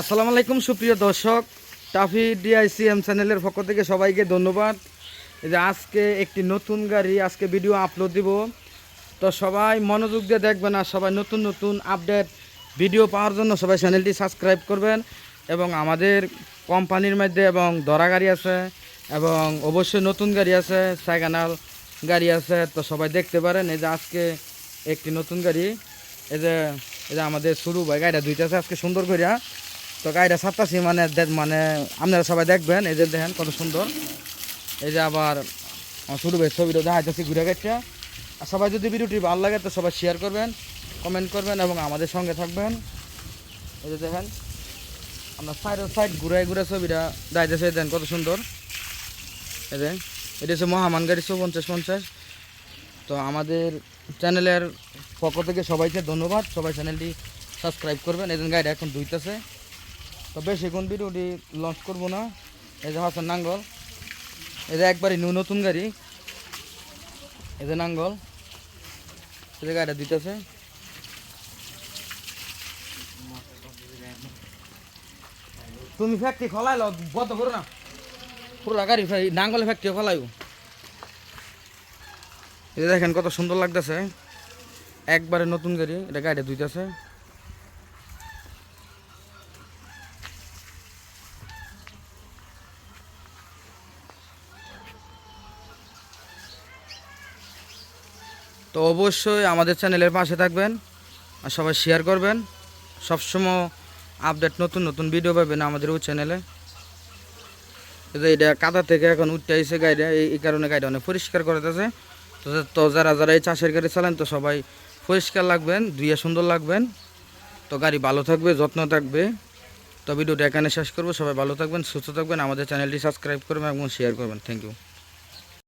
আসসালামু আলাইকুম, সুপ্রিয় দর্শক। টাফি ডিআইসিএম চ্যানেলের পক্ষ থেকে সবাইকে ধন্যবাদ। যে আজকে একটি নতুন গাড়ি, আজকে ভিডিও আপলোড দিব। তো সবাই মনোযোগ দিয়ে দেখবেন আর সবাই নতুন নতুন আপডেট ভিডিও পাওয়ার জন্য সবাই চ্যানেলটি সাবস্ক্রাইব করবেন। এবং আমাদের কোম্পানির মধ্যে এবং দরা গাড়ি আছে, এবং অবশ্যই নতুন গাড়ি আছে সাইকানাল গাড়ি আছে। তো সবাই দেখতে পারেন, এই যে আজকে একটি নতুন গাড়ি। এই যে এই যে আমাদের শুরু ভাই, গাড়িটা দুইটা আছে আজকে সুন্দর করিয়া তো গাড়িটা সাতটাছি মানে মানে আপনারা সবাই দেখবেন, এই যে দেখেন কত সুন্দর। এই যে আবার শুরু ভাই ছবিটা দেখাইতেছি ঘুরে গেছে। আর সবাই যদি ভিডিওটি ভালো লাগে, তো সবাই শেয়ার করবেন কমেন্ট করবেন এবং আমাদের সঙ্গে থাকবেন। এই যে দেখেন, আমরা সাইড সাইড ঘুরে ঘুরে ছবিটা দেখাইতেছে দেন কত সুন্দর। এই যে, এটা হচ্ছে মহামান গাড়ি পঞ্চাশ পঞ্চাশ। তো আমাদের চ্যানেলের পক্ষ থেকে সবাইকে ধন্যবাদ। সবাই চ্যানেলটি সাবস্ক্রাইব করবেন। এই গাড়িটা এখন দুইতেছে তো বেশিক্ষণ ভিডিওটি লঞ্চ করব না। এই যে হাসান নাঙ্গল, এই যে একবারই নিউ নতুন গাড়ি। এই যে নাঙ্গল, এই যে গাড়িটা দিতেছে। তুমি ফ্যাক্টরি খোলাই লো বন্ধ করো না। পুরো গাড়ি নাঙ্গলে ফ্যাক্টরি খোলাইও এই দেখেন কত সুন্দর লাগতেছে। একবারে নতুন গাড়ি, এটা গাড়িটা দুইটাছে তো অবশ্যই আমাদের চ্যানেলের পাশে থাকবেন আর সবাই শেয়ার করবেন। সবসময় আপডেট নতুন নতুন ভিডিও পাবেন আমাদের ওই চ্যানেলে যে এটা কাদা থেকে এখন উঠতে আইসে গাড়িটা, এই এই কারণে গাড়িটা অনেক পরিষ্কার করতেছে তো তো যারা যারা এই চাষের গাড়ি চালান, তো সবাই পরিষ্কার লাগবেন, ধুয়ে সুন্দর লাগবেন। তো গাড়ি ভালো থাকবে, যত্ন থাকবে। তো ভিডিওটা এখানে শেষ করব। সবাই ভালো থাকবেন, সুস্থ থাকবেন। আমাদের চ্যানেলটি সাবস্ক্রাইব করবেন এবং শেয়ার করবেন। Thank you